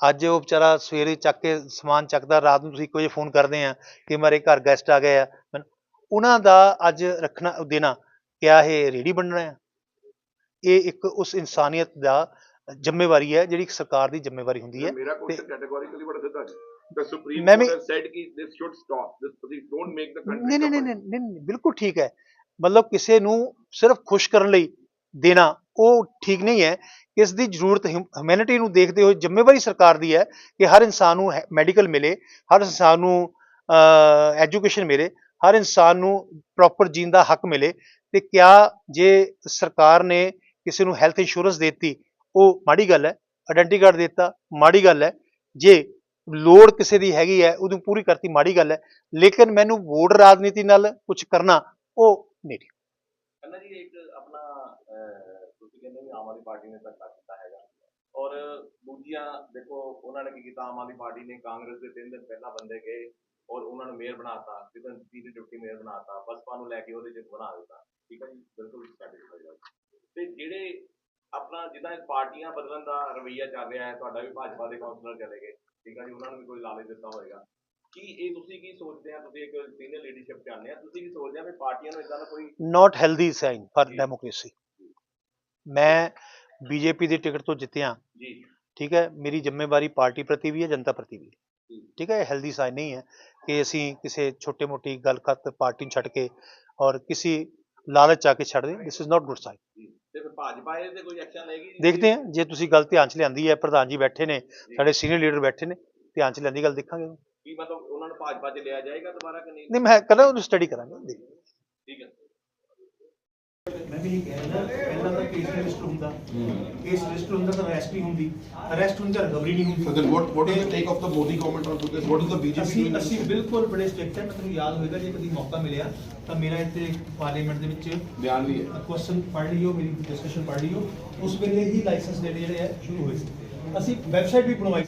ਅੱਜ ਉਹ ਵਿਚਾਰਾ ਸਵੇਰੇ ਚੱਕ ਕੇ ਸਮਾਨ ਚੱਕਦਾ ਰਾਤ ਨੂੰ ਤੁਸੀਂ ਇੱਕ ਵਜੇ ਫੋਨ ਕਰਦੇ ਆ ਕਿ ਮਾਰੇ ਘਰ ਗੈਸਟ ਆ ਗਏ ਆ। ਉਹਨਾਂ ਦਾ ਅੱਜ ਰੱਖਣਾ ਦੇਣਾ ਕਿਆ ਇਹ ਰੇੜੀ ਬਣਨਾ ਹੈ? ਇਹ ਇੱਕ ਉਸ ਇਨਸਾਨੀਅਤ ਦਾ ਜ਼ਿੰਮੇਵਾਰੀ ਹੈ ਜਿਹੜੀ ਇੱਕ ਸਰਕਾਰ ਦੀ ਜ਼ਿੰਮੇਵਾਰੀ ਹੁੰਦੀ ਹੈ। ਮੇਰਾ ਕੁਐਸਚਨ ਕੈਟੇਗੋਰੀਕਲੀ ਬੜਾ ਸਿੱਧਾ ਹੈ ਦ ਸੁਪਰੀਮ ਮੈਂ ਵੀ- ਕੋਰਟ ਸੈਡ ਕਿ ਦਿਸ ਸ਼ੁੱਡ ਸਟਾਪ ਦਿਸ ਤੁਸੀਂ ਡੋਨਟ ਮੇਕ ਦ ਕੰਟਰੀ ਨਹੀਂ ਨਹੀਂ ਨਹੀਂ ਨਹੀਂ ਨਹੀਂ, ਨਹੀਂ, ਬਿਲਕੁਲ ਠੀਕ ਹੈ। ਮਤਲਬ ਕਿਸੇ ਨੂੰ ਸਿਰਫ ਖੁਸ਼ ਕਰਨ ਲਈ ਦੇਣਾ ਉਹ ਠੀਕ ਨਹੀਂ ਹੈ। ਇਸ ਦੀ ਜ਼ਰੂਰਤ ਹਿਊਮੈਨਿਟੀ ਨੂੰ ਦੇਖਦੇ ਹੋਏ ਜ਼ਿੰਮੇਵਾਰੀ ਸਰਕਾਰ ਦੀ ਹੈ ਕਿ ਹਰ ਇਨਸਾਨ ਨੂੰ ਮੈਡੀਕਲ ਮਿਲੇ, ਹਰ ਇਨਸਾਨ ਨੂੰ ਐਜੂਕੇਸ਼ਨ ਮਿਲੇ, ਹਰ ਇਨਸਾਨ ਨੂੰ ਪ੍ਰੋਪਰ ਜੀਣ ਦਾ ਹੱਕ ਮਿਲੇ ਤੇ ਕਿਆ ਜੇ ਸਰਕਾਰ ਨੇ ਕਿਸੇ ਨੂੰ ਹੈਲਥ ਇੰਸ਼ੋਰੈਂਸ ਦਿੱਤੀ, ਉਹ ਮਾੜੀ ਗੱਲ ਹੈ ਆਇਡੈਂਟੀ ਕਾਰਡ ਦਿੱਤਾ, ਮਾੜੀ ਗੱਲ ਹੈ, ਜੇ ਲੋੜ ਕਿਸੇ ਦੀ ਹੈਗੀ ਹੈ ਉਹਨੂੰ ਪੂਰੀ ਕਰਤੀ, ਮਾੜੀ ਗੱਲ ਹੈ, ਲੇਕਿਨ ਮੈਨੂੰ ਵੋਟ ਰਾਜਨੀਤੀ ਨਾਲ ਕੁਝ ਕਰਨਾ ਉਹ ਨਹੀਂ ਠੀਕ। ਕਹਿੰਦਾ ਜੀ ਇੱਕ ਆਪਣਾ ਤੁਸੀਂ ਕਹਿੰਦੇ ਵੀ ਆਮ ਆਦਮੀ ਪਾਰਟੀ ਨੇ ਧੱਕਾ ਕੀਤਾ ਹੈਗਾ। ਔਰ ਦੂਜੀਆਂ ਦੇਖੋ ਉਹਨਾਂ ਨੇ ਕੀ ਕੀਤਾ? ਆਮ ਆਦਮੀ ਪਾਰਟੀ ਨੇ ਕਾਂਗਰਸ ਦੇ ਤਿੰਨ ਦਿਨ ਪਹਿਲਾਂ ਬੰਦੇ ਗਏ ਔਰ ਉਹਨਾਂ ਨੂੰ ਮੇਅਰ ਬਣਾਤਾ ਜਿੱਦਾਂ ਦੀ ਡਿਪਟੀ ਮੇਅਰ ਬਣਾਤਾ ਬਸਪਾ ਨੂੰ ਲੈ ਕੇ ਉਹਦੇ ਚ ਬਣਾ ਦਿੱਤਾ। ਠੀਕ ਹੈ ਜੀ? ਬਿਲਕੁਲ ਸੈਟੀਸਫਾਈਡ ਹਾਂ ਤੇ ਜਿਹੜੇ ਆਪਣਾ ਜਿੱਦਾਂ ਪਾਰਟੀਆਂ ਬਦਲਣ ਦਾ ਰਵਈਆ ਚੱਲ ਰਿਹਾ ਹੈ ਤੁਹਾਡਾ ਵੀ ਭਾਜਪਾ ਦੇ ਕਾਉਂਸਲਰ ਚਲੇ ਗਏ। ਠੀਕ ਹੈ ਜੀ? ਉਹਨਾਂ ਨੂੰ ਵੀ ਕੋਈ ਲਾਲਚ ਦਿੱਤਾ ਹੋਏਗਾ। ਕੀ ਇਹ ਤੁਸੀਂ ਕੀ ਸੋਚਦੇ ਆ ਤੁਸੀਂ ਇੱਕ ਸੀਨੀਅਰ ਲੀਡਰਸ਼ਿਪ ਚਾਹੁੰਦੇ ਆ ਤੁਸੀਂ ਕੀ ਸੋਚਦੇ ਆ ਵੀ ਪਾਰਟੀਆਂ ਨੂੰ ਇਦਾਂ ਦਾ ਕੋਈ not healthy sign for. Democracy ਮੈਂ ਬੀਜੇਪੀ ਦੀ ਟਿਕਟ ਤੋਂ ਜਿੱਤਿਆ। ਜੀ। ਠੀਕ ਹੈ ਮੇਰੀ ਜ਼ਿੰਮੇਵਾਰੀ ਪਾਰਟੀ ਪ੍ਰਤੀ ਵੀ ਹੈ ਜਨਤਾ ਪ੍ਰਤੀ ਵੀ ਹੈ। ਠੀਕ ਹੈ ਹੈਲਦੀ ਸਾਈਨ ਨਹੀਂ ਹੈ ਕਿ ਅਸੀਂ ਕਿਸੇ ਛੋਟੇ-ਮੋਟੀ ਗੱਲ ਖਤ ਪਾਰਟੀ ਨੂੰ ਛੱਡ ਕੇ ਔਰ ਕਿਸੇ ਲਾਲਚ ਆ ਕੇ ਛੱਡ ਦੇ। This is not good sign ਜੀ। ਤੇ ਫਿਰ ਭਾਜਪਾ ਇਹ ਤੇ ਕੋਈ ਐਕਸ਼ਨ ਲਏਗੀ ਜੀ? ਦੇਖਦੇ ਹਾਂ ਜੇ ਤੁਸੀਂ ਗੱਲ ਧਿਆਨ ਚ ਲਿਆਂਦੀ ਹੈ ਪ੍ਰਧਾਨ ਜੀ ਬੈਠੇ ਨੇ ਸਾਡੇ ਸੀਨੀਅਰ ਲੀਡਰ ਬੈਠੇ ਨੇ ਧਿਆਨ ਚ ਲਿਆਂਦੀ ਗੱਲ ਦੇਖਾਂਗੇ। ਕੀ ਮਤਲਬ ਉਹਨਾਂ ਨੂੰ ਭਾਜਪਾ 'ਚ ਲਿਆ ਜਾਏਗਾ ਦੁਬਾਰਾ ਕਿ ਨਹੀਂ? ਨਹੀਂ ਮੈਂ ਕਰਾਂ ਉਹਨੂੰ ਸਟੱਡੀ ਕਰਾਂਗੇ ਮੈਂ ਵੀ ਇਹ ਕਹਿ ਰਿਹਾ ਪਹਿਲਾਂ ਤਾਂ ਕੇਸ ਰਜਿਸਟਰ ਹੁੰਦਾ ਕੇਸ ਰਜਿਸਟਰ ਹੁੰਦਾ ਤਾਂ ਅਰੈਸਟ ਨਹੀਂ ਹੁੰਦੀ ਅਰੈਸਟ ਹੁੰਦੀ ਤਾਂ ਰਿਕਵਰੀ ਨਹੀਂ ਹੁੰਦੀ So then what, what is the take of the Modi government on this? What is the BJP ਅਸੀਂ doing? in ਅਸੀਂ this? ਬਿਲਕੁਲ ਬੜੇ ਸਟ੍ਰਿਕਟ ਹੈ ਮੈਂ ਤੁਹਾਨੂੰ ਯਾਦ ਹੋਵੇਗਾ ਜੇ ਕਦੀ ਮੌਕਾ ਮਿਲਿਆ ਤਾਂ ਮੇਰਾ ਇੱਥੇ ਪਾਰਲੀਮੈਂਟ ਦੇ ਵਿੱਚ ਬਿਆਨ ਵੀ ਹੈ ਕੁਐਸਚਨ ਪੜ੍ਹ ਲਿਓ ਮੇਰੀ ਡਿਸਕਸ਼ਨ ਪੜ੍ਹ ਲਿਓ ਉਸ ਵੇਲੇ ਹੀ ਲਾਇਸੈਂਸ ਦੇਣੇ ਜਿਹੜੇ ਆ ਸ਼ੁਰੂ ਹੋਏ ਸੀ ਅਸੀਂ ਵੈਬਸਾਈਟ ਵੀ ਬਣਵਾਈ